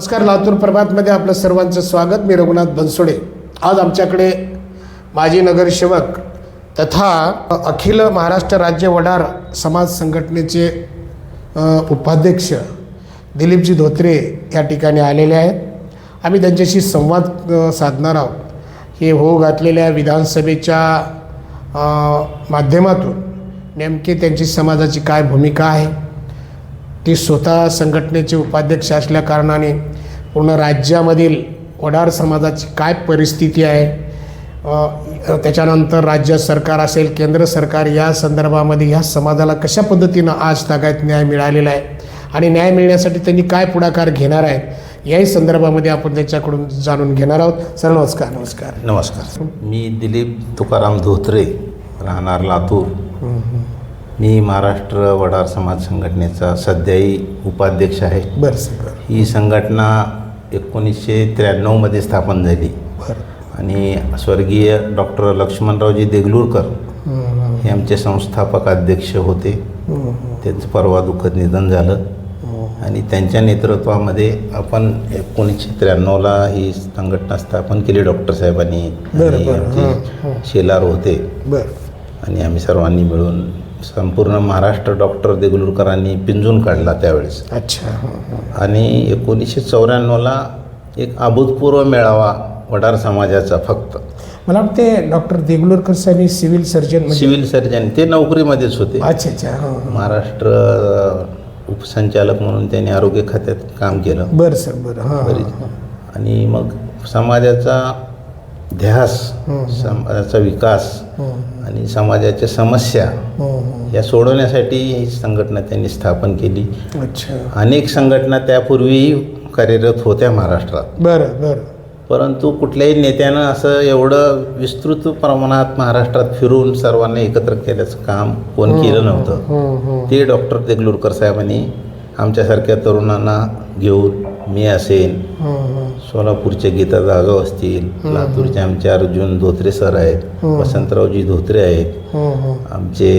नमस्कार लातूर प्रभातमध्ये आपलं सर्वांचं स्वागत. मी रघुनाथ बनसोडे. आज आमच्याकडे माजी नगरसेवक तथा अखिल महाराष्ट्र राज्य वडार समाज संघटनेचे उपाध्यक्ष दिलीपजी धोत्रे या ठिकाणी आलेले आहेत. आम्ही त्यांच्याशी संवाद साधणार आहोत. हे हो घातलेल्या विधानसभेच्या माध्यमातून नेमके त्यांची समाजाची काय भूमिका आहे? ती स्वतः संघटनेचे उपाध्यक्ष असल्या कारणाने पूर्ण राज्यामधील वडार समाजाची काय परिस्थिती आहे? अ, त्याच्यानंतर राज्य सरकार असेल केंद्र सरकार या संदर्भामध्ये ह्या समाजाला कशा पद्धतीनं आज तागायत न्याय मिळालेला आहे? आणि न्याय मिळण्यासाठी त्यांनी काय पुढाकार घेणार आहेत? याही संदर्भामध्ये आपण त्यांच्याकडून जाणून घेणार आहोत. सर नमस्कार. नमस्कार. नमस्कार. मी दिलीप तुकाराम धोत्रे राहणार लातूर. मी महाराष्ट्र वडार समाज संघटनेचा सध्याही उपाध्यक्ष आहे. बरं सर. बरं ही संघटना एकोणीसशे त्र्याण्णवमध्ये स्थापन झाली. आणि स्वर्गीय डॉक्टर लक्ष्मणरावजी देगलूरकर हे आमचे संस्थापक अध्यक्ष होते. त्यांचं परवा दुःखद निधन झालं. आणि त्यांच्या नेतृत्वामध्ये आपण एकोणीसशे त्र्याण्णवला ही संघटना स्थापन केली डॉक्टर साहेबांनी. शेलार होते. बरं. आणि आम्ही सर्वांनी मिळून संपूर्ण महाराष्ट्र डॉक्टर देगलूरकरांनी पिंजून काढला त्यावेळेस. अच्छा आणि एकोणीसशे चौऱ्याण्णवला एक अभूतपूर्व मेळावा वडार समाजाचा फक्त. मला वाटते डॉक्टर देगलूरकर साहेब सिव्हिल सर्जन म्हणजे सिव्हिल सर्जन ते नोकरीमध्येच होते. अच्छा अच्छा महाराष्ट्र उपसंचालक म्हणून त्यांनी आरोग्य खात्यात काम केलं. बरं सर बरं हां आणि मग समाजाचा ध्यास. समाजाचा विकास आणि समाजाच्या समस्या हं, हं. या सोडवण्यासाठी ही संघटना त्यांनी स्थापन केली. अच्छा. अनेक संघटना त्यापूर्वीही कार्यरत होत्या महाराष्ट्रात. बरं बरं. परंतु कुठल्याही नेत्यानं असं एवढं विस्तृत प्रमाणात महाराष्ट्रात फिरून सर्वांना एकत्र केल्याचं काम कोण केलं नव्हतं. हं, हं. ते डॉक्टर देगलूरकर साहेबांनी आमच्यासारख्या तरुणांना घेऊन मी असेल हं, हं. सोलापूरचे गीता जाधव असतील लातूरचे आमचे अर्जुन धोत्रे सर आहेत. वसंतरावजी धोत्रे आहेत. आमचे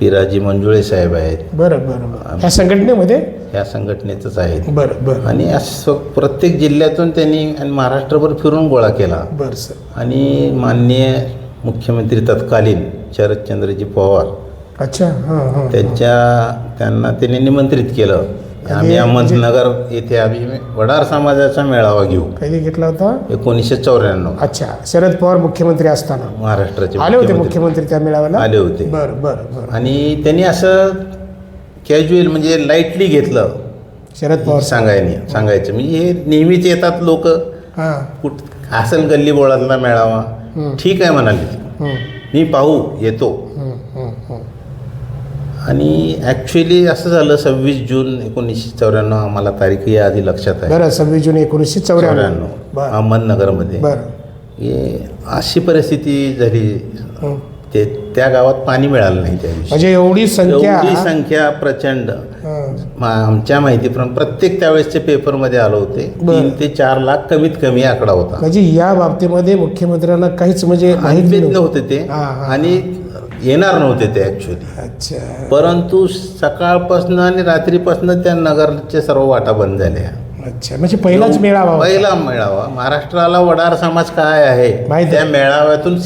पिराजी मंजुळे साहेब आहेत. बरं बरं संघटनेमध्ये? या संघटनेचंच आहेत. बरं बरं. आणि असं प्रत्येक जिल्ह्यातून त्यांनी आणि महाराष्ट्रभर फिरून गोळा केला. बरं सर. आणि माननीय मुख्यमंत्री तत्कालीन शरदचंद्रजी पवार अच्छा त्यांच्या त्यांना त्यांनी निमंत्रित केलं. आम्ही अहमदनगर येथे आम्ही वडार समाजाचा मेळावा घेऊ. कधी घेतला होता? एकोणीसशे चौऱ्याण्णव. अच्छा शरद पवार मुख्यमंत्री असताना. महाराष्ट्राचे आले होते मुख्यमंत्री. त्या मेळाव्याला? आले होते. बरं बरं बरं. आणि त्यांनी असं कॅज्युअल म्हणजे लाईटली घेतलं. शरद पवार. सांगायने सांगायचं. म्हणजे हे नेहमीच येतात लोक. कुठ असेल गल्ली बोळातला मेळावा. ठीक आहे म्हणाले. मी पाहू येतो. आणि ॲक्च्युली असं झालं सव्वीस जून एकोणीसशे चौऱ्याण्णव आम्हाला तारीख या आधी लक्षात आहे. बरं सव्वीस जून एकोणीसशे चौऱ्याण्णव. अहमदनगरमध्ये. हे अशी परिस्थिती झाली. ते त्या गावात पाणी मिळालं नाही त्या म्हणजे एवढी संख्या एवढी संख्या प्रचंड. आमच्या माहितीप्रमाणे प्रत्येक त्यावेळेसचे पेपरमध्ये आलं होते. तीन ते चार लाख कमीत कमी आकडा होता. म्हणजे या बाबतीमध्ये मुख्यमंत्र्यांना काहीच म्हणजे. नव्हते. ते. आणि येणार नव्हते ते ॲक्च्युली अच्छा. परंतु सकाळपासून आणि रात्रीपासून त्या नगरचे सर्व वाटा बंद झाल्या. अच्छा म्हणजे पहिलाच मेळावा होता. पहिला मेळावा. महाराष्ट्राला वडार समाज काय आहे? माहिती त्या. मेळाव्यातून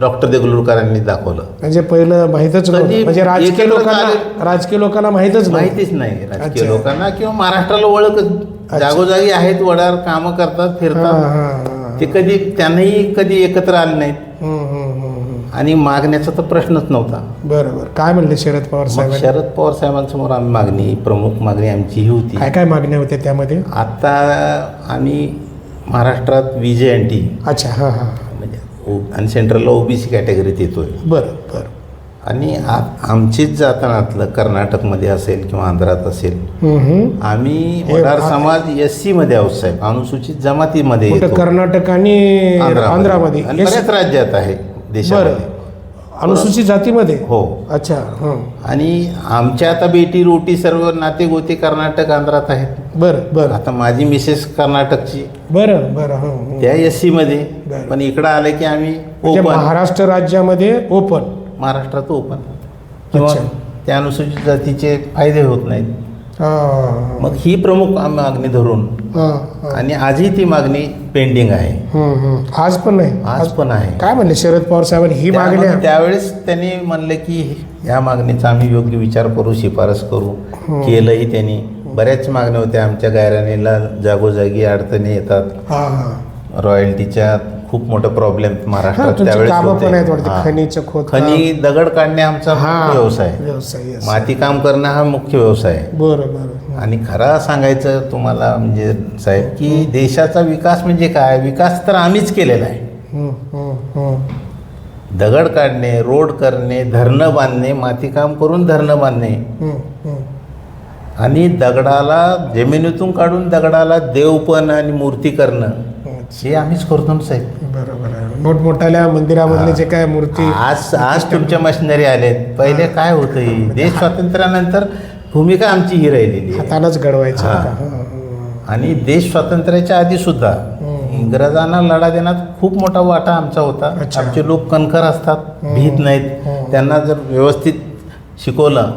डॉक्टर देगलूरकरांनी दाखवलं. म्हणजे पहिलं माहितच नव्हतं. कधी म्हणजे राजकीय एकत्र लोकांना राजकीय लोकांना माहितच नव्हतं. माहितीच नाही राजकीय अच्छा. लोकांना. किंवा महाराष्ट्राला ओळख जागोजागी आहेत वडार कामं करतात हां फिरतात हां हां. ते कधी त्यांनाही कधी एकत्र आले नाहीत. आणि मागण्याचा तर प्रश्नच नव्हता. बरं बरं. काय म्हणले शरद पवार मग साहेब शरद पवार साहेबांसमोर आम्ही मागणी प्रमुख मागणी आमची ही होती. काय काय मागण्या होत्या त्यामध्ये? आता आम्ही महाराष्ट्रात टी. अच्छा हां हां. म्हणजे आणि सेंट्रलला ओबीसी कॅटेगरीत येतोय. बरं बरं. आणि आ- आमचीच जातानातलं कर्नाटकमध्ये असेल किंवा आंध्रात असेल. आम्ही वडार समाज एस सी मध्ये आहोत साहेब. अनुसूचित जमातीमध्ये कुठं येतो. कर्नाटक आणि आंध्रामध्ये. आणि. बऱ्याच राज्यात आहे. देशामध्ये. बरं. अनुसूचित जातीमध्ये? हो. अच्छा हं. आणि आमच्या आता बेटी रोटी सर्व नाते गोते कर्नाटक आंध्रात आहेत. बरं बरं. आता माझी मिसेस कर्नाटकची. बरं बरं हं. त्या एस सी मध्ये बरं. पण इकडं आलं की आम्ही म्हणजे ओपन महाराष्ट्र राज्यामध्ये ओपन महाराष्ट्रात ओपन किंवा अच्छा. त्या अनुसूचित जातीचे फायदे होत नाहीत. मग ही प्रमुख मागणी धरून. आणि आजही ती मागणी पेंडिंग आहे. आज पण नाही. आज पण आहे. काय म्हणले? शरद पवार साहेबांनी ही मागणी त्यावेळेस त्यांनी म्हणलं की या मागणीचा आम्ही योग्य विचार करू शिफारस करू. केलंही त्यांनी. बऱ्याच मागण्या होत्या. आमच्या गायरानीला जागोजागी अडचणी येतात. रॉयल्टीच्या खूप मोठा प्रॉब्लेम हा, महाराष्ट्रात त्यावेळेस कामं होते. हा. खोद खनी दगड काढणे आमचा मुख्य व्यवसाय. व्यवसाय yes. माती काम करणं हा मुख्य व्यवसाय. आहे बरं बरं आणि खरा सांगायचं तुम्हाला म्हणजे साहेब की देशाचा विकास म्हणजे काय? विकास तर आम्हीच केलेला आहे. हम्म, हम्म, हम्म, दगड काढणे रोड करणे धरणं बांधणे मातीकाम करून धरणं बांधणे. हम्म, हम्म. आणि दगडाला जमिनीतून काढून दगडाला देवपण आणि मूर्ती करणं. हे आम्हीच करतो ना साहेब. बरोबर आहे. मोठमोठ्या मंदिरामधले जे काय मूर्ती आज आज तुमच्या मशिनरी आलेत. पहिले काय होतं ही? देश स्वातंत्र्यानंतर भूमिका आमची ही राहिलेली आहे. हातानंच घडवायचं हा. आणि देश स्वातंत्र्याच्या आधी सुद्धा इंग्रजांना लढा देण्यात खूप मोठा वाटा आमचा होता. अच्छा. आमचे लोक कणखर असतात भीत नाहीत. त्यांना जर व्यवस्थित शिकवलं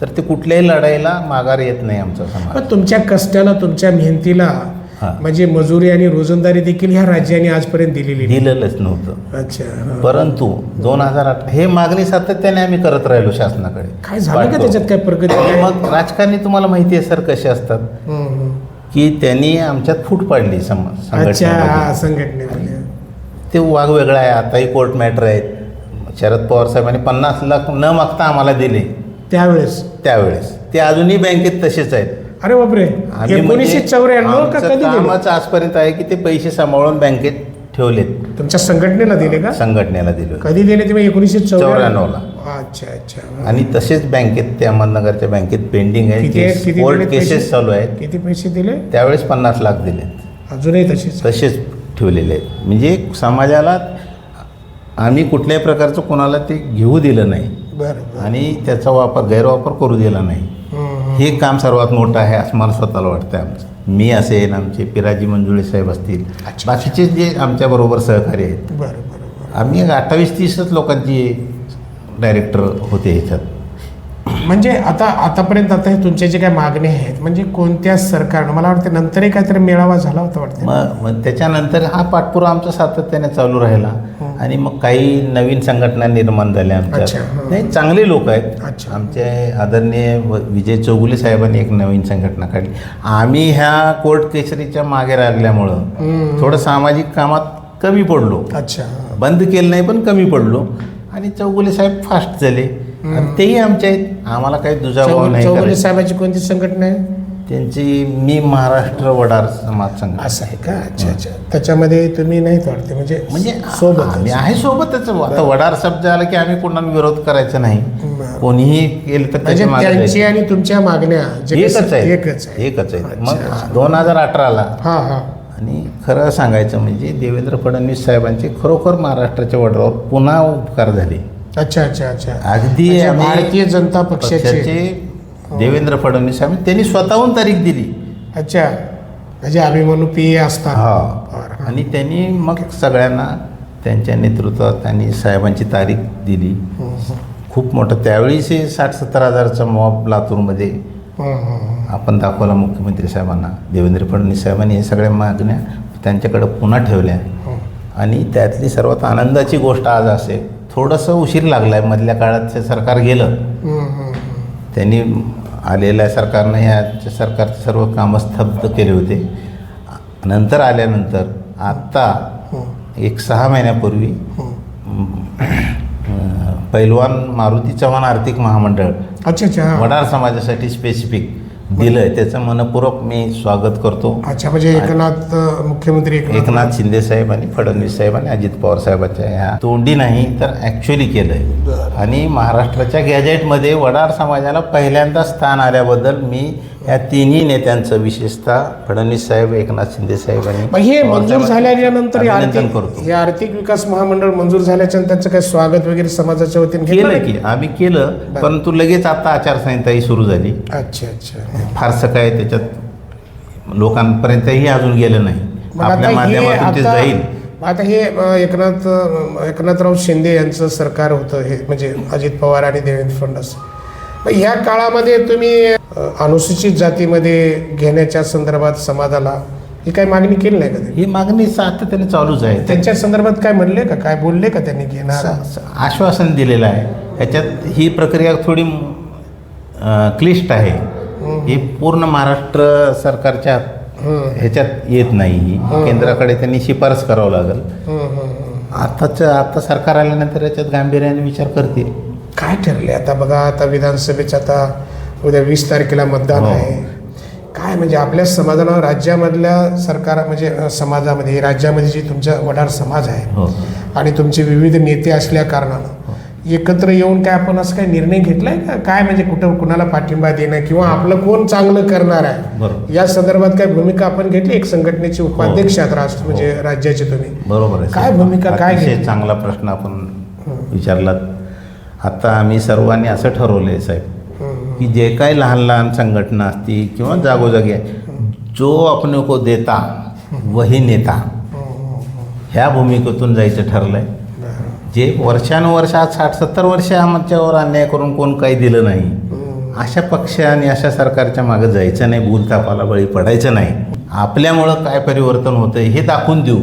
तर ते कुठल्याही लढाईला माघार येत नाही आमचा समाज. पण तुमच्या कष्टाला तुमच्या मेहनतीला. म्हणजे मजुरी आणि रोजंदारी देखील ह्या राज्याने आजपर्यंत दिलेली नाही. दिलेलंच नव्हतं अच्छा हा. परंतु दोन हजार आठ हे मागणी सातत्याने आम्ही करत राहिलो शासनाकडे काय झालं का पाठपुरावा. त्याच्यात काय प्रगती काय? मग राजकारणी तुम्हाला माहिती आहे सर कसे असतात हम्म, हम्म. की त्यांनी आमच्यात फूट पाडली समाज अच्छा हा. संघटनेमध्ये ते वाघ वेगळा आहे आताही कोर्ट मॅटर आहेत शरद पवार साहेबांनी पन्नास लाख न मागता आम्हाला दिले त्यावेळेस त्यावेळेस ते अजूनही बँकेत तसेच आहेत अरे बापरे. आम्ही एकोणीसशे म्हणजे चौऱ्याण्णव का आमचं कधी दिले? कामच आजपर्यंत आहे की ते पैसे सांभाळून बँकेत ठेवलेत. तुमच्या संघटनेला दिले का? संघटनेला दिले कधी दिले तुम्ही एकोणीसशे चौऱ्याण्णव? चौऱ्याण्णवला. अच्छा अच्छा. आणि तसेच बँकेत ते अहमदनगरच्या बँकेत पेंडिंग आहे. किती कोर्ट केसेस पैसे? चालू आहेत. किती पैसे दिले? त्यावेळेस पन्नास लाख दिले अजूनही तशीच तसेच ठेवलेले आहेत. म्हणजे समाजाला आम्ही कुठल्याही प्रकारचं कोणाला ते घेऊ दिलं नाही. बरं बरं. आणि त्याचा वापर गैरवापर करू दिला नाही. हे काम सर्वात मोठं आहे असं मला स्वतःला वाटतं आमचं. मी असेल आमचे पिराजी मंजुळे साहेब असतील. बाकीचे जे आमच्याबरोबर सहकारी आहेत. आम्ही अठ्ठावीस तीसच लोकांची डायरेक्टर होते ह्याच्यात. म्हणजे आता आतापर्यंत आता हे तुमचे जे काय मागणे आहेत म्हणजे कोणत्या सरकारनं मला वाटतं नंतरही काहीतरी मेळावा झाला होता वाटतं. मग मग त्याच्यानंतर हा पाठपुरावा आमचा सातत्याने चालू राहिला. आणि मग काही नवीन संघटना निर्माण झाल्या आमच्या हं. नाही चांगले लोक आहेत. अच्छा. आमचे आदरणीय विजय चौगुले साहेबांनी एक नवीन संघटना काढली. आम्ही ह्या कोर्ट केसरीच्या मागे लागल्यामुळं. थोडं सामाजिक कामात कमी पडलो. अच्छा. बंद केलं नाही पण कमी पडलो. आणि चौगुले साहेब फास्ट झाले. आणि तेही आमचे आहेत आम्हाला काही दुजाभाव नाही चौगुले. साहेबाची कोणती संघटना आहे? त्यांची मी महाराष्ट्र वडार समाज संघ असं आहे का? अच्छा अच्छा. त्याच्यामध्ये तुम्ही नाहीत वाटते म्हणजे म्हणजे सोबत आम्ही आहे सोबतच. आता वडार शब्द आला की आम्ही कोणाला विरोध करायचा नाही. कोणीही केलं तर म्हणजे त्याच्यामागे त्यांची जायचं. आणि तुमच्या मागण्या जे एकच आहे. एकच आहे. एकच आहे. मग दोन हजार अठराला हा हा. आणि खरं सांगायचं म्हणजे देवेंद्र फडणवीस साहेबांचे खरोखर महाराष्ट्राच्या वडावर पुन्हा उपकार झाले. अच्छा अच्छा अच्छा. अगदी म्हणजे आम्ही भारतीय जनता पक्षाचे. पक्षाचे देवेंद्र फडणवीस साहेब त्यांनी स्वतःहून तारीख दिली. अच्छा. म्हणजे आम्ही म्हणू पी असतात. हा. बरं. आणि त्यांनी मग सगळ्यांना त्यांच्या नेतृत्वात आणि साहेबांची तारीख दिली. खूप मोठं. त्यावेळीच हे साठ सत्तर हजारचा मॉब लातूरमध्ये हं, हं, हं. आपण दाखवला मुख्यमंत्री साहेबांना. देवेंद्र फडणवीस साहेबांनी हे सगळ्या मागण्या त्यांच्याकडे पुन्हा ठेवल्या. हं. आणि त्यातली सर्वात आनंदाची गोष्ट आज असेल थोडंसं उशीर लागला आहे मधल्या काळात ते सरकार गेलं. त्यांनी आलेल्या सरकारनं ह्या सरकारचे सर्व कामं स्तब्ध केले होते नंतर आल्यानंतर आत्ता एक सहा महिन्यापूर्वी पैलवान मारुती चव्हाण आर्थिक महामंडळ अच्छा अच्छा. वडार समाजासाठी स्पेसिफिक दिलं आहे त्याचं मनपूर्वक मी स्वागत करतो. अच्छा म्हणजे एकनाथ मुख्यमंत्री एकनाथ शिंदे साहेब आणि फडणवीस साहेब आणि अजित पवार साहेबांच्या ह्या तोंडी नाही तर ॲक्च्युली केलं आहे बरं. आणि महाराष्ट्राच्या गॅजेटमध्ये वडार समाजाला पहिल्यांदा स्थान आल्याबद्दल मी या तिन्ही नेत्यांचं विशेषतः फडणवीस साहेब एकनाथ शिंदे साहेब आणि हे मंजूर झाल्यानंतर हे अभिनंदन आर्थिक करतो. हे आर्थिक विकास महामंडळ मंजूर झाल्याच्या त्यांचं काय स्वागत वगैरे समाजाच्या वतीने केलं? की आम्ही केलं परंतु लगेच आता आचारसंहिताही सुरू झाली. अच्छा अच्छा. फारसं काय त्याच्यात लोकांपर्यंतही अजून गेलं नाही. मग आता आपल्या हे माध्यमातून ते आता जाईल. आता हे अं, एकनाथ अं, एकनाथराव शिंदे यांचं सरकार होतं हे म्हणजे अजित पवार आणि देवेंद्र फडणवीस. मग ह्या काळामध्ये तुम्ही अनुसूचित जातीमध्ये घेण्याच्या संदर्भात समाजाला ही काही मागणी केली नाही का? ही मागणी आता त्याने चालूच आहे. त्यांच्या संदर्भात काय म्हणले का? काय बोलले का त्यांनी घेणार? आश्वासन दिलेलं आहे. ह्याच्यात ही प्रक्रिया थोडी क्लिष्ट आहे. ही पूर्ण महाराष्ट्र सरकारच्या ह्याच्यात येत नाही. ही केंद्राकडे त्यांनी शिफारस करावं लागेल. आताचं आता सरकार आल्यानंतर याच्यात गांभीर्याने विचार करतील. काय ठरले आता बघा आता विधानसभेचं आता उद्या वीस तारखेला मतदान हो. आहे. काय म्हणजे आपल्या समाजाला राज्यामधल्या सरकार म्हणजे समाजामध्ये राज्यामध्ये जी तुमचा वडार समाज आहे हो. आणि तुमचे विविध नेते असल्या कारणानं एकत्र येऊन काय आपण असं काय निर्णय घेतलाय का? काय म्हणजे कुठं कुणाला पाठिंबा देणं किंवा आपलं कोण चांगलं करणार आहे? या संदर्भात काय भूमिका आपण घेतली एक संघटनेचे उपाध्यक्ष आहात राष्ट्र म्हणजे राज्याचे तुम्ही? बरोबर काय भूमिका, काय? चांगला प्रश्न आपण विचारलात. आता आम्ही सर्वांनी असं ठरवलं आहे साहेब. की जे काही लहान लहान संघटना असतील किंवा जागोजागी आहे जो अपने को देता वही नेता ह्या भूमिकेतून जायचं ठरलं आहे जे वर्षानुवर्ष आज साठ सत्तर वर्ष आमच्यावर अन्याय करून कोण काही दिलं नाही अशा पक्ष आणि अशा सरकारच्या मागे जायचं नाही भूलथापाला बळी पडायचं नाही. आपल्यामुळं काय परिवर्तन होतं हे दाखवून देऊ.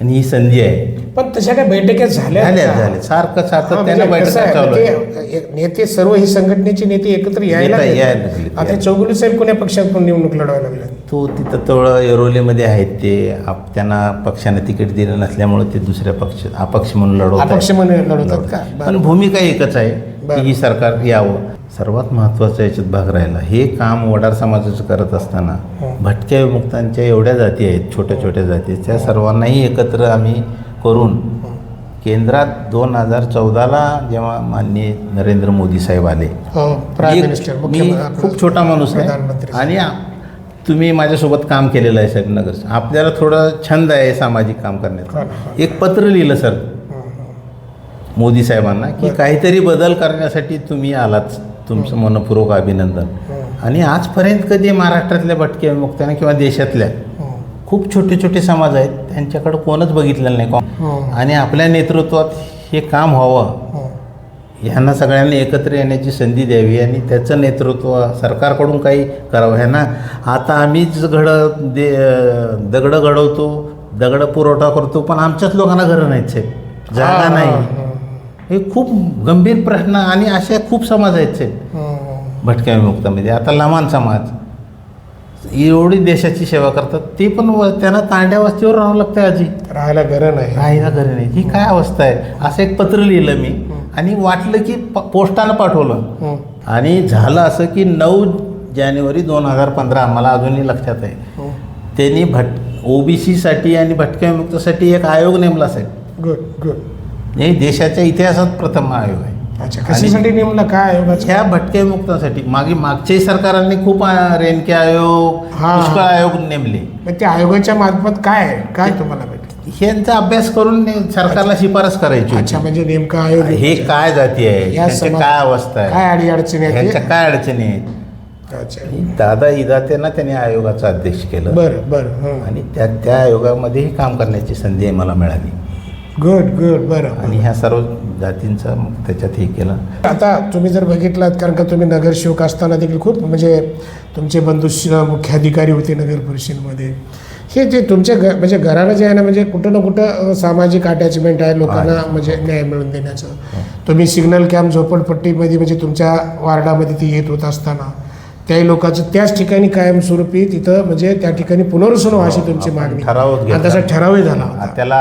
आणि ही संधी आहे. पण तशा काय बैठका झाल्या झाल्या का? झाल्या सारखं हा, सातत्यानं म्हणजे बैठका चालू आहे एक नेते सर्व ही संघटनेचे नेते एकत्र यायला येता- लागले. यायला लागले. आता चौगुले साहेब कोण्या पक्षातून निवडणूक लढवायला लागले तो तिथं तवळ येरोलीमध्ये आहेत ते आप त्यांना पक्षाने तिकीट दिलं नसल्यामुळे ते दुसऱ्या पक्ष अपक्ष म्हणून लढवत अपक्ष आहेत. म्हणून लढवतात का पण. भूमिका एकच आहे बरं. की ही सरकार यावं सर्वात महत्त्वाचं याच्यात भाग राहिला हे काम वडार समाजाचं करत असताना हो. भटक्या विमुक्तांच्या एवढ्या जाती आहेत छोट्या छोट्या जाती त्या सर्वांनाही एकत्र आम्ही करून केंद्रात दोन हजार चौदाला जेव्हा माननीय नरेंद्र मोदी साहेब आले. हो मी- खूप छोटा माणूस. आहे. आणि तुम्ही माझ्यासोबत काम केलेलं आहे साहेब नगर. आपल्याला थोडं छंद आहे सामाजिक काम करण्याचा. एक पत्र लिहिलं सर. मोदी साहेबांना की काहीतरी बदल करण्यासाठी तुम्ही आलाच तुमचं मनपूर्वक अभिनंदन. आणि आजपर्यंत कधी महाराष्ट्रातल्या भटक्या विमुक्तांना किंवा देशातल्या खूप छोटे छोटे समाज आहेत. त्यांच्याकडे कोणच बघितलेलं नाही कोण. आणि आपल्या नेतृत्वात हे काम व्हावं ह्यांना सगळ्यांनी एकत्र येण्याची संधी द्यावी आणि त्याचं नेतृत्व सरकारकडून काही करावं. ह्यांना आता आम्हीच घड दे दगडं घडवतो दगडं पुरवठा करतो पण आमच्याच लोकांना घरं नाहीत साहेब. जागा नाही. हे खूप गंभीर प्रश्न आणि असे खूप समाज आहेत साहेब. भटक्या विमुक्तामध्ये आता लहान समाज. एवढी देशाची सेवा करतात ते पण व- त्यांना तांड्या वस्तीवर राहावं लागतं आजी. राहायला घर नाही. राहायला घरी नाही. ही काय अवस्था आहे? असं एक पत्र लिहिलं मी. आणि वाटलं की पोस्टानं पाठवलं. आणि झालं असं की नऊ जानेवारी दोन हजार पंधरा मला अजूनही लक्षात आहे. त्यांनी भट ओबीसीसाठी आणि भटक्या विमुक्तासाठी एक आयोग नेमला साहेब. Good good. हे देशाच्या इतिहासात प्रथम आयोग आहे. अच्छा कशासाठी नेमलं? काय आयोगाचं ह्या भटक्या विमुक्तांसाठी मागे मागच्याही सरकारांनी खूप आ, रेणके आयोग हा. पुष्कळ आयोग नेमले. मग त्या आयोगाच्या मार्फत काय आहे? काय तुम्हाला भेटलं? ह्यांचा अभ्यास करून ने- सरकारला शिफारस करायची अच्छा होती. म्हणजे नेमका आयोग हे काय जाती आहे? या त्यांच्या समाज- काय अवस्था काय आहे अडी अडचणी ह्यांच्या आहेत काय अडचणी आहेत? अच्छा. दादा इदातेना त्याने आयोगाचं अध्यक्ष केलं. बरं बरं हं. आणि त्या त्या आयोगामध्येही काम करण्याची संधी मला मिळाली. गुड गुड बरं आणि ह्या सर्व जातींचं त्याच्यात हे केलं. आता तुम्ही जर बघितलात कारण का तुम्ही नगरसेवक असताना देखील खूप म्हणजे तुमचे बंधू मुख्याधिकारी होते नगर परिषदेमध्ये. हे जे तुमच्या घ म्हणजे घरानं जे आहे ना म्हणजे कुठं ना कुठं सामाजिक अटॅचमेंट आहे लोकांना म्हणजे न्याय मिळवून देण्याचं. तुम्ही सिग्नल कॅम्प झोपडपट्टीमध्ये म्हणजे तुमच्या वार्डामध्ये ती येत होत असताना त्याही लोकांचं त्याच ठिकाणी कायमस्वरूपी तिथं म्हणजे त्या ठिकाणी पुनर्वसन अशी तुमची आपण मागणी. घेतला. तसा ठरावही झाला त्याला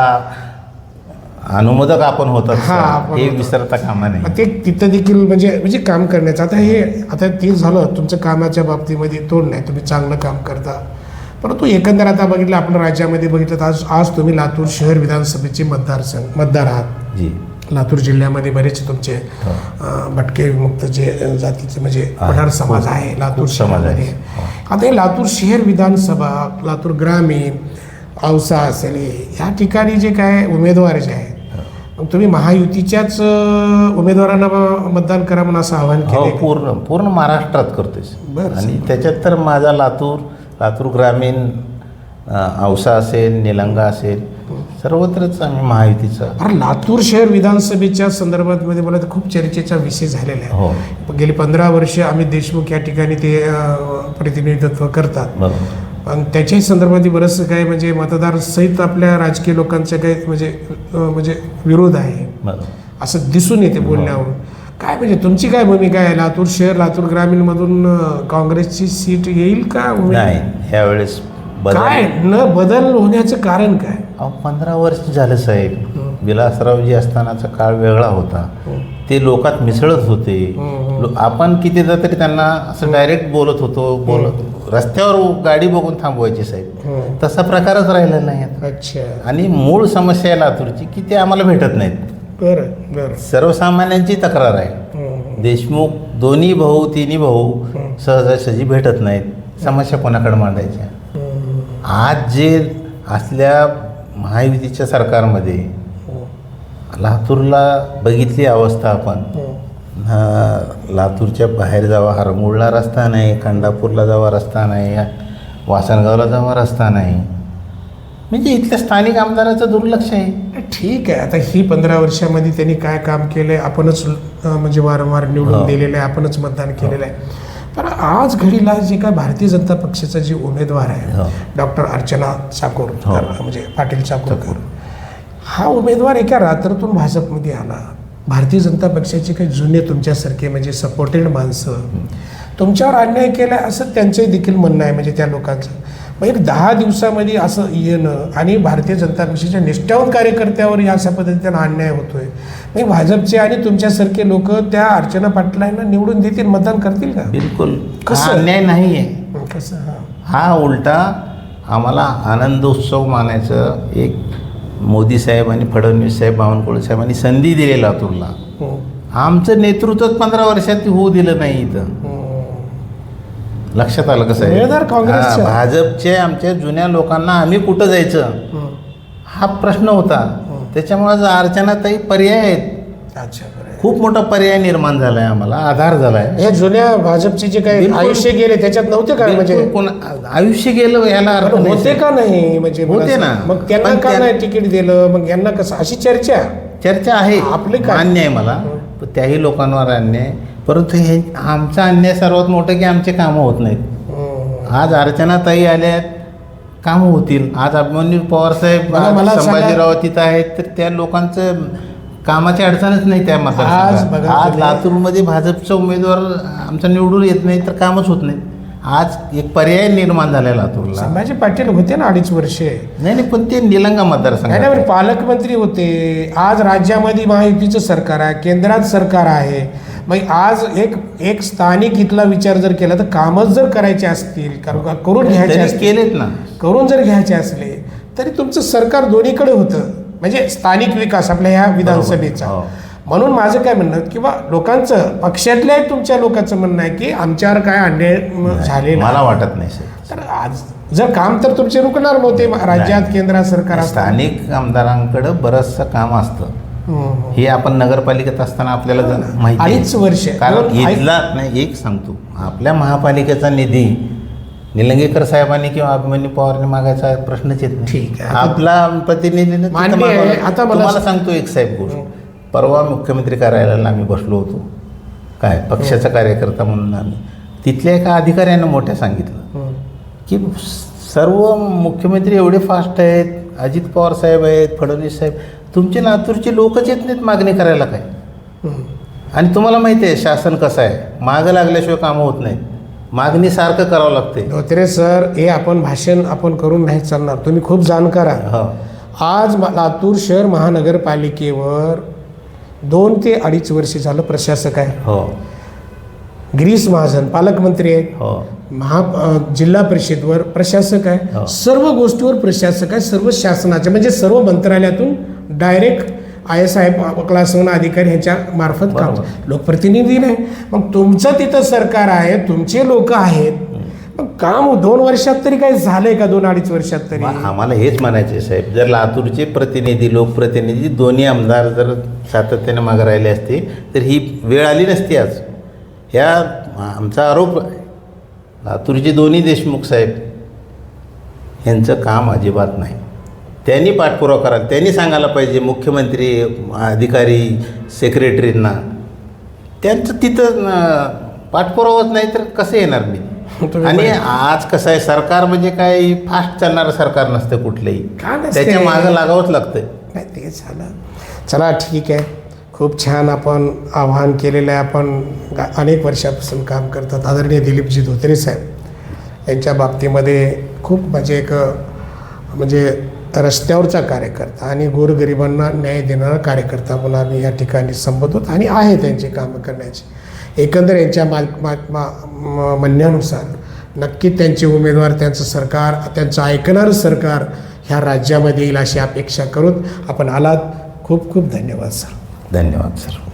अनुमोदक आपण होतात हा, हे होतो. विसरता कामा नाही ते तिथं देखील म्हणजे म्हणजे काम करण्याचं. आता हे आता ते झालं तुमचं कामाच्या बाबतीमध्ये तोड नाही. तुम्ही चांगलं काम करता. परंतु एकंदर आता बघितलं आपण राज्यामध्ये बघितलं तर आज आज तुम्ही लातूर शहर विधानसभेचे मतदारसंघ मतदार आहात. जी. लातूर जिल्ह्यामध्ये बरेच तुमचे हो. भटके विमुक्त जे जातीचे म्हणजे आहे. पठार समाज आहे लातूर समाज आहे. शहरामध्ये. आता हे लातूर शहर विधानसभा लातूर ग्रामीण औसा असेल ह्या ठिकाणी जे काय उमेदवार जे आहेत मग तुम्ही महायुतीच्याच उमेदवारांना मतदान करा म्हणून असं आवाहन हो केलं पूर्ण पूर्ण महाराष्ट्रात करतोय. बरं. आणि त्याच्यात तर माझा लातूर लातूर ग्रामीण औसा असेल निलंगा असेल सर्वत्रच आम्ही महायुतीचा. अरे लातूर शहर विधानसभेच्या संदर्भात मध्ये मला खूप चर्चेचा विषय झालेला आहे. हो. गेली पंधरा वर्ष अमित देशमुख या ठिकाणी ते प्रतिनिधित्व करतात. बरोबर. पण त्याच्याही संदर्भात बरंचसं काय म्हणजे मतदार सहित आपल्या राजकीय लोकांचे काही म्हणजे म्हणजे विरोध आहे. असं दिसून येते बोलण्यावरून. काय म्हणजे तुमची काय भूमिका आहे? लातूर शहर लातूर ग्रामीणमधून काँग्रेसची सीट येईल का? नाही ह्यावेळेस काय? न बदल होण्याचं कारण काय? पंधरा वर्ष झालं साहेब. विलासरावजी असतानाचा काळ वेगळा होता. ते लोकात मिसळत होते. लो- आपण कितीदा तरी त्यांना असं डायरेक्ट बोलत होतो बोलत रस्त्यावर गाडी बघून थांबवायची साहेब. तसा प्रकारच राहिलेला नाही आता. अच्छा. आणि मूळ समस्या आहे लातूरची की ते आम्हाला भेटत नाहीत. बरं बरं. सर्वसामान्यांची तक्रार आहे. हम्म. देशमुख दोन्ही भाऊ तिन्ही भाऊ सहजासहजी भेटत नाहीत. समस्या कोणाकडे मांडायच्या? आज जे असल्या महायुतीच्या सरकारमध्ये लातूरला बघितली अवस्था आपण. हा, लातूरच्या बाहेर जावा हरमूळला रस्ता नाही खंडापूरला जावा रस्ता नाही वासनगावला जावा रस्ता नाही. म्हणजे इथल्या स्थानिक आमदाराचं दुर्लक्ष आहे. ठीक आहे आता ही पंधरा वर्षामध्ये त्यांनी काय काम केलंय आपणच अं, म्हणजे वारंवार निवडून हो. दिलेलं आहे आपणच मतदान केलेलं आहे. पण आज घडीला जे काय भारतीय जनता पक्षाचा जे उमेदवार आहे हो. डॉक्टर अर्चना चाकोर हो. म्हणजे पाटील चाकोरकर. हा उमेदवार एका रात्रातून भाजपमध्ये आला. भारतीय जनता पक्षाचे काही जुने तुमच्यासारखे म्हणजे सपोर्टेड माणसं तुमच्यावर अन्याय केला असं त्यांचंही देखील म्हणणं आहे म्हणजे त्या लोकांचं. एक दहा दिवसामध्ये असं येणं आणि भारतीय जनता पक्षाच्या निष्ठावंत कार्यकर्त्यावर या अशा पद्धतीनं अन्याय होतोय. मग भाजपचे आणि तुमच्यासारखे लोक त्या अर्चना पाटलांना निवडून देतील मतदान करतील का? बिलकुल. कसं? हा अन्याय नाही आहे कसं? हा. हा उलटा आम्हाला आनंदोत्सव मानायचं एक मोदी साहेब आणि फडणवीस साहेब बावनकुळे साहेबांनी संधी दिली लातूरला हम्म. आमचं नेतृत्वच पंधरा वर्षात होऊ दिलं नाही इथं हम्म. लक्षात आलं कसं काँग्रेसचे. भाजपचे आमच्या जुन्या लोकांना आम्ही कुठं जायचं हम्म. हा प्रश्न होता त्याच्यामुळे अर्चनाताई पर्याय आहेत अच्छा आहे. खूप मोठा पर्याय निर्माण झालाय आम्हाला आधार झालाय. हे जुन्या भाजपचे जे काही बिलकुल. आयुष्य गेले त्याच्यात नव्हते का? म्हणजे बिलकुल कोण- आयुष्य गेलं याला अर्थ पण नाही होते का नाही? म्हणजे मला होते ना. सांग. मग त्यांना पण का त्या- नाही तिकीट दिलं? मग यांना कसं? अशी चर्चा. चर्चा आहे. आपले काय? आहे मला. पण त्याही लोकांवर अन्याय. परंतु हे आमचा अन्याय सर्वात मोठं की आमचे कामं होत नाहीत. हम्म. आज अर्चनाताई आल्यात कामं होतील. आज अभिमन्यू पवार साहेब मला- मला सांगा- संभाजीराव तिथं आहेत तर त्या लोकांचं कामाची अडचणच नाही त्या आज मतदारसंघात बघा आज तुम्ही- लातूरमध्ये भाजपचा उमेदवार आमचा निवडून येत नाही तर कामच होत नाही. आज एक पर्याय निर्माण झालाय लातूरला. संभाजी पाटील होते ना अडीच वर्षे. नाही नाही पण ते निलंगा मतदारसंघ नाही पण पालकमंत्री होते. आज राज्यामध्ये महायुतीचं सरकार आहे केंद्रात सरकार आहे. मग आज एक एक स्थानिक इथला विचार जर केला तर कामच जर करायचे असतील करू- करून घ्यायचे असतील केलेत ना. करून जर घ्यायचे असले तरी तुमचं सरकार दोन्हीकडे होतं. म्हणजे स्थानिक विकास आपल्या ह्या विधानसभेचा हो. म्हणून माझं काय म्हणणं किंवा लोकांचं पक्षातल्या तुमच्या लोकांचं म्हणणं आहे की आमच्यावर काय अन्याय म, झालेला मला. वाटत नाही सर तर आज जर काम तर तुमचे रुकणार नव्हते राज्यात केंद्रात सरकार स्थानिक आमदारांकडे बरंचसं काम असतं हम्म. हे आपण नगरपालिकेत असताना आपल्याला माहिती. अडीच वर्ष कारण इथला नाही एक सांगतो आपल्या महापालिकेचा निधी निलंगेकर साहेबांनी किंवा अभिमन्यू पवारने मागायचा प्रश्नच येत नाही ठीक आहे. आपला प्रतिनिधीने तिथं मान्य आहे. मागवलं. आता मला- तुम्हाला सांगतो एक साहेब गोष्ट परवा मुख्यमंत्री कार्यालयाला आम्ही बसलो होतो काय पक्षाचा कार्यकर्ता म्हणून आम्ही तिथल्या एका अधिकाऱ्यानं मोठ्या सांगितलं. की सर्व मुख्यमंत्री एवढे फास्ट आहेत अजित पवार साहेब आहेत फडणवीस साहेब तुमचे लातूरचे लोकच येत नाहीत मागणी करायला काय. आणि तुम्हाला माहिती आहे शासन कसं आहे मागं लागल्याशिवाय कामं होत नाहीत मागणी सारखं करावं लागते धोत्रे सर हे आपण भाषण आपण करून नाही चालणार. तुम्ही खूप जाणकार आहात हो. आज लातूर शहर महानगरपालिकेवर दोन ते अडीच वर्ष झालं प्रशासक आहे. हो. गिरीश महाजन पालकमंत्री आहेत. हो. महा जिल्हा परिषदवर प्रशासक आहे. हो. सर्व गोष्टीवर प्रशासक आहे. सर्व शासनाचे म्हणजे सर्व मंत्रालयातून direct I S I class one अधिकारी ह्याच्या मार्फत काम. लोकप्रतिनिधी नाही. मग तुमचं तिथं सरकार आहे तुमचे लोक आहेत. मग काम दोन वर्षात तरी काही झालंय का? दोन अडीच वर्षात तरी? आम्हाला हेच म्हणायचे साहेब. जर लातूरचे प्रतिनिधी लोकप्रतिनिधी दोन्ही आमदार जर सातत्याने मागे राहिले असते तर ही वेळ आली नसती आज. ह्या आमचा आरोप. लातूरचे दोन्ही देशमुख साहेब ह्यांचं काम अजिबात नाही. त्यांनी पाठपुरावा करायला त्यांनी सांगायला पाहिजे मुख्यमंत्री अधिकारी सेक्रेटरींना त्यांचं तिथं पाठपुरावाच नाही तर कसं येणार मी? आणि. आज कसं आहे सरकार म्हणजे काही फास्ट चालणारं सरकार नसतं कुठलंही? त्याच्या मागं लागावंच लागतं नाही ते झालं. चला ठीक आहे. खूप छान आपण आव्हान केलेलं आहे. आपण अनेक वर्षापासून काम करतात. आदरणीय दिलीपजी धोत्रे साहेब यांच्या बाबतीमध्ये खूप म्हणजे एक म्हणजे रस्त्यावरचा कार्यकर्ता आणि गोरगरिबांना न्याय देणारा कार्यकर्ता म्हणून आम्ही या ठिकाणी संबोधत आणि आहे त्यांची कामं करण्याची. एकंदर यांच्या मा मा म- म्हणण्यानुसार नक्की त्यांचे उमेदवार त्यांचं सरकार त्यांचं ऐकणारं सरकार ह्या राज्यामध्ये येईल अशी अपेक्षा करून आपण आलात. खूप खूप धन्यवाद सर. धन्यवाद सर.